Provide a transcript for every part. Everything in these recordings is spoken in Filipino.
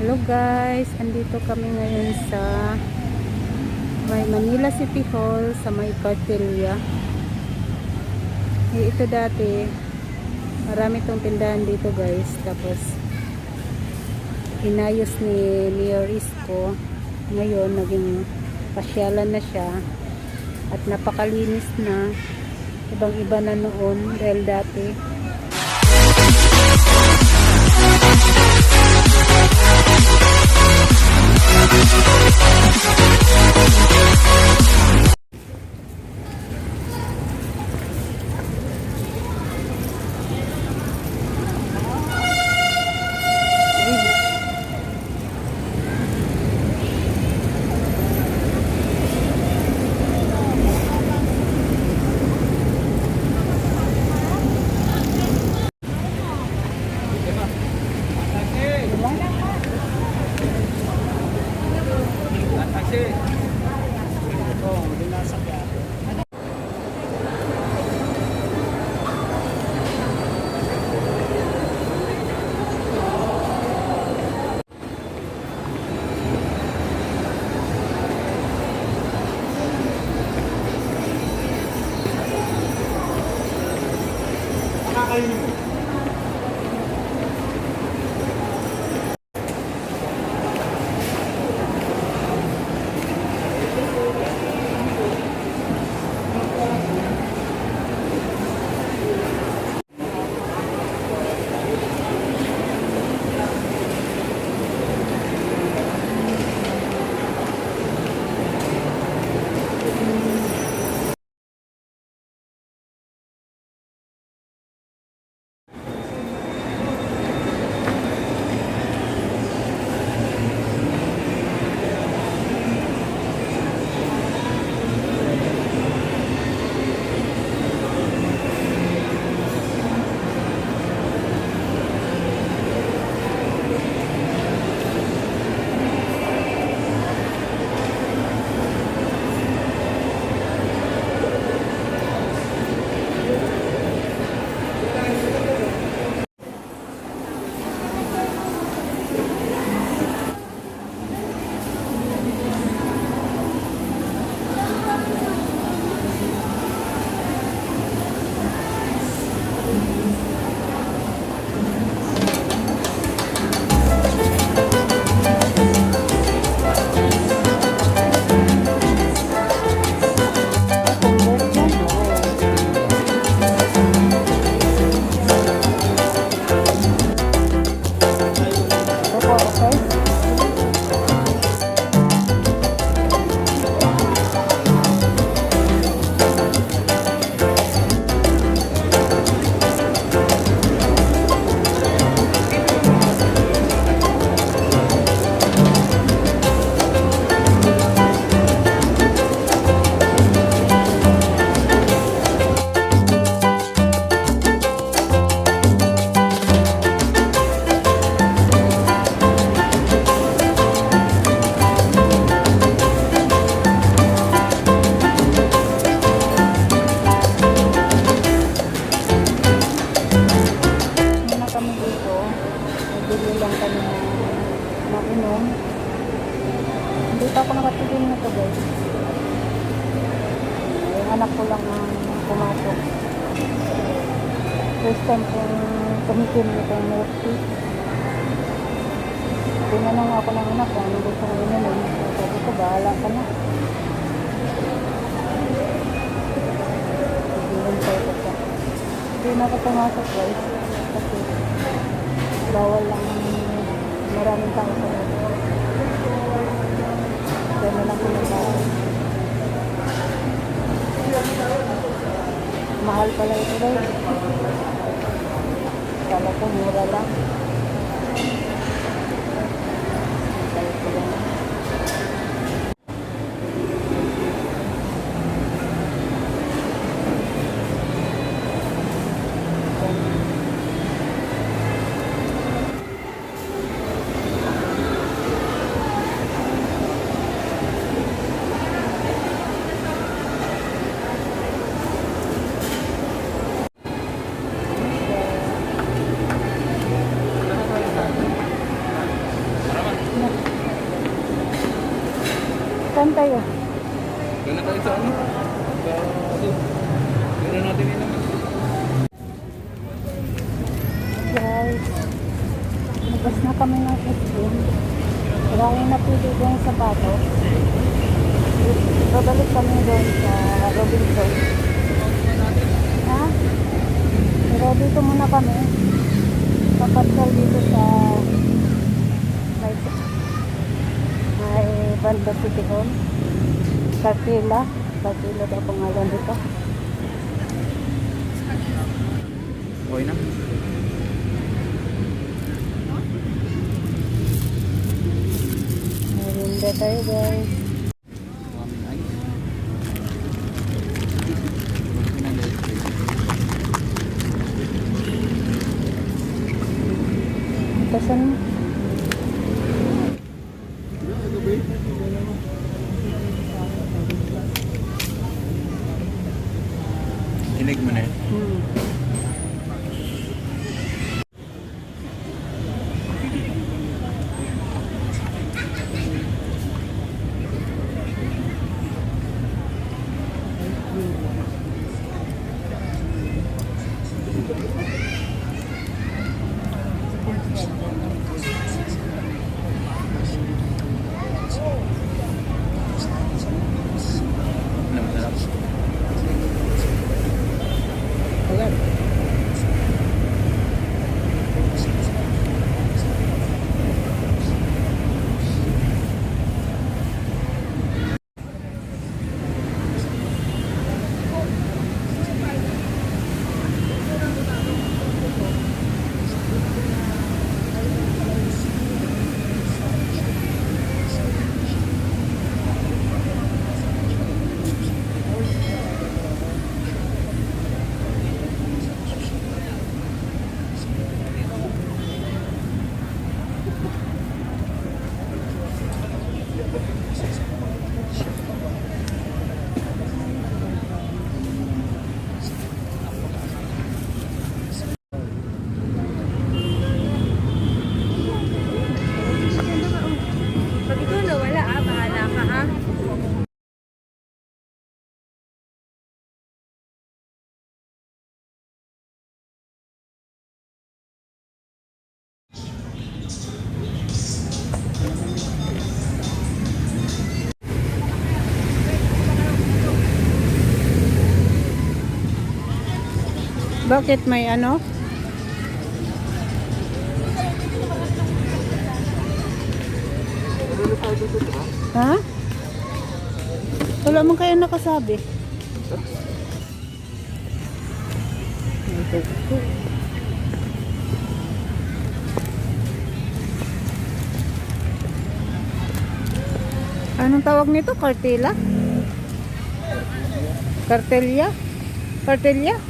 Hello guys, andito kami ngayon sa may Manila City Hall sa may Cartelia. Eh, ito dati, marami tong tindahan dito guys. Tapos, inayos ni Mayor Isko. Ngayon, naging pasyalan na siya. At napakalinis na. Ibang iba na noon dahil dati bahala ka na. Hindi na ako pumasok guys. Kasi bawal lang maraming tao sa loob. Kaya na lang pinagbawa. Mahal pala ito guys. Kala ko mura lang. Tayo? Doon na tayo sa ano? Doon na natin inaman. Guys, labas na kami ng SM. Marami na pili doon sa bato. Babalik kami doon sa Robinson. Ha? Pero dito muna kami. Papasyal dito sa may, may Banda City Hall. Cartila. Cartila daw pangalan dito. Okay na. Marinda tayo guys. Pag ikaw nawala ah, bahala ka ha. Bakit may ano? Ha? Wala man kayo nakasabi. Anong tawag nito? Kartela? Kartelya? Kartelya?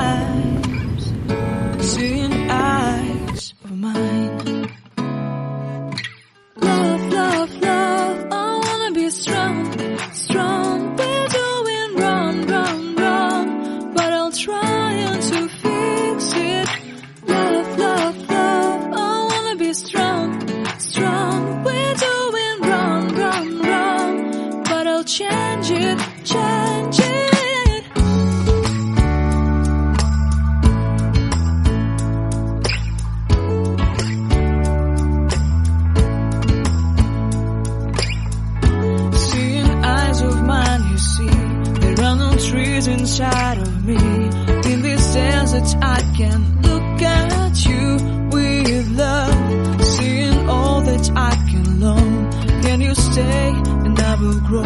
will grow.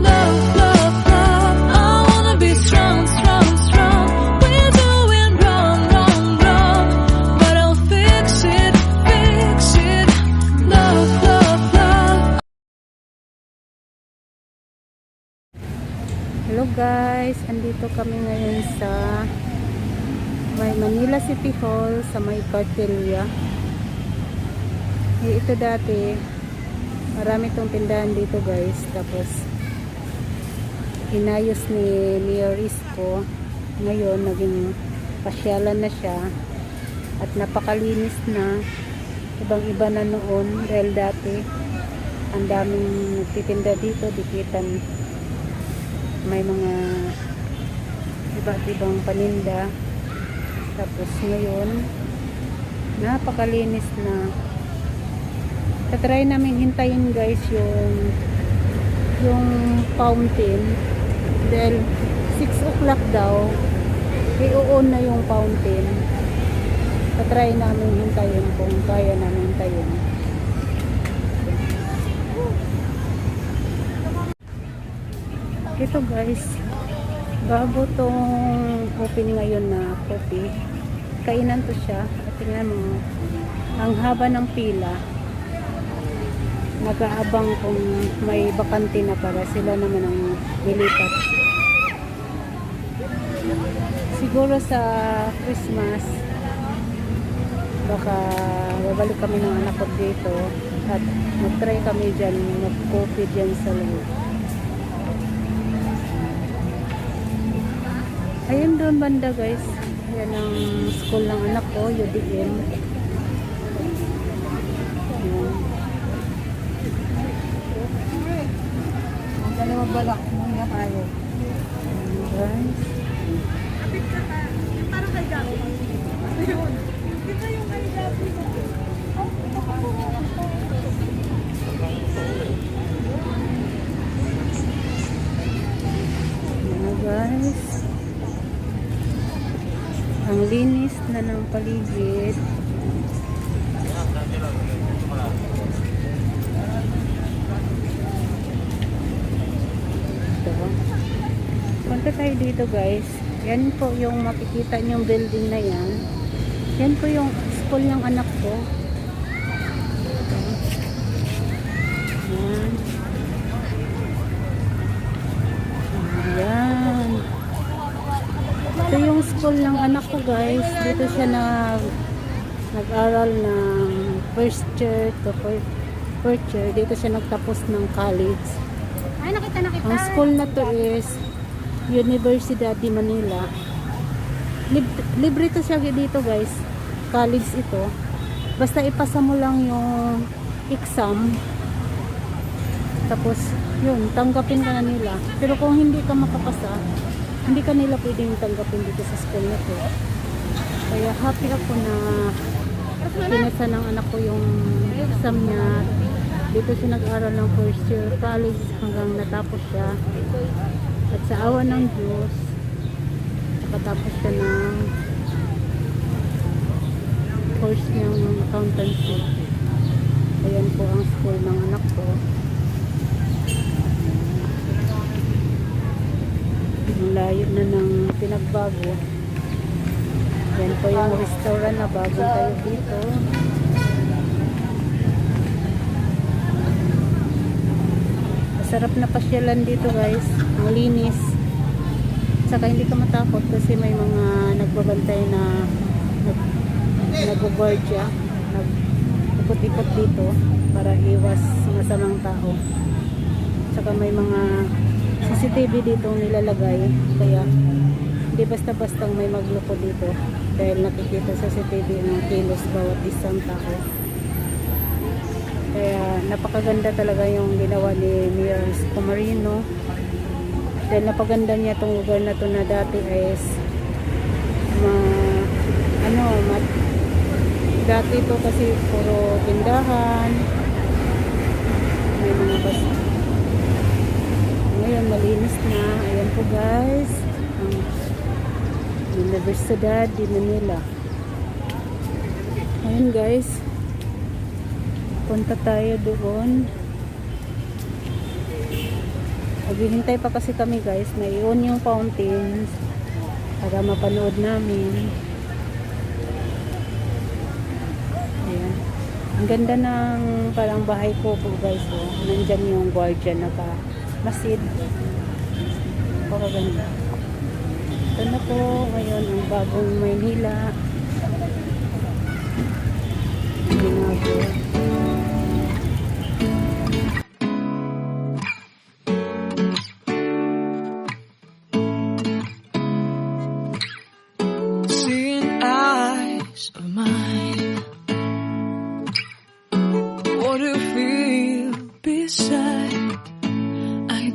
Love, love, love, I wanna be strong, strong, strong. We're doing wrong, wrong, wrong, but I'll fix it, fix it. Love, love, love. Hello guys, andito kami ngayon sa may Manila City Hall sa may Parteria. Eh, ito dati, marami tong tindahan dito guys. Tapos, inayos ni Mayor Isko. Ngayon, naging pasyalan na siya. At napakalinis na. Ibang iba na noon dahil dati ang daming nagtitinda dito, dikitan may mga iba't ibang paninda tapos ngayon napakalinis na tatry namin hintayin guys yung yung fountain. Dahil 6 o'clock daw i-on na yung fountain. Tatry namin hintayin kung kaya namin hintayin. Ito guys bago tong open ngayon na coffee kainan to siya. At tingnan mo ang haba ng pila nag-aabang kung may bakante na para sila naman ang nilipat siguro sa Christmas baka babalik kami ng anak ko dito at mag-try kami dyan mag-coffee dyan sa loob Ayun doon banda guys. Yan ang school ng anak ko, UDM. Ayan. Ang dalawa balak muna tayo. Ayan, guys. Parang kay Gabi. Di ba yung kay Gabi? Guys. Ang linis na ng paligid. Ito. Punta tayo dito guys. Yan po yung makikita niyong building na yan. Yan po yung school ng anak ko. Yan. Ayan. Ito yung school ng anak ko guys. Dito siya na nag-aral ng first year to fourth, year. Dito siya nagtapos ng college. Ay, nakita na kita. Ang school na to is Universidad de Manila. Lib- libre to siya dito guys. College ito. Basta ipasa mo lang yung exam. Tapos, yun, tanggapin ka na nila. Pero kung hindi ka makapasa, hindi ka nila pwedeng tanggapin dito sa school na to. Kaya happy ako na pinasa ng anak ko yung exam niya. Dito siya nag-aral ng first year college hanggang natapos siya. At sa awa ng Diyos, nakatapos siya ng course niyang accountancy. Ayan po ang school ng anak ko. Ang layo na ng pinagbago. Yan po yung restaurant na bago tayo dito. Masarap na pasyalan dito guys. Ang linis. Saka hindi ka matakot kasi may mga nagbabantay na nag, nag-guardia. Nag-ikot-ikot dito para iwas sa masamang tao. Saka may mga CCTV dito nilalagay. Kaya hindi basta-bastang may magloko dito. Dahil nakikita sa CCTV ang kilos bawat isang tao. Kaya napakaganda talaga yung ginawa ni Mayor Comarino. Dahil napaganda niya tong lugar na to na dati is ma, ano, mat, dati to kasi puro tindahan. May mga bas. Ngayon malinis na. Ayan po guys. Ang Universidad de Manila. Ayan guys Punta tayo doon. Maghihintay pa kasi kami guys. May on yung fountains para mapanood namin. Ayan. Ang ganda ng parang bahay ko po guys. Oh. Nandyan yung guardian na pa. Masid. Pakaganda. Ito na po. Ngayon ang bagong Maynila. Ginagawa.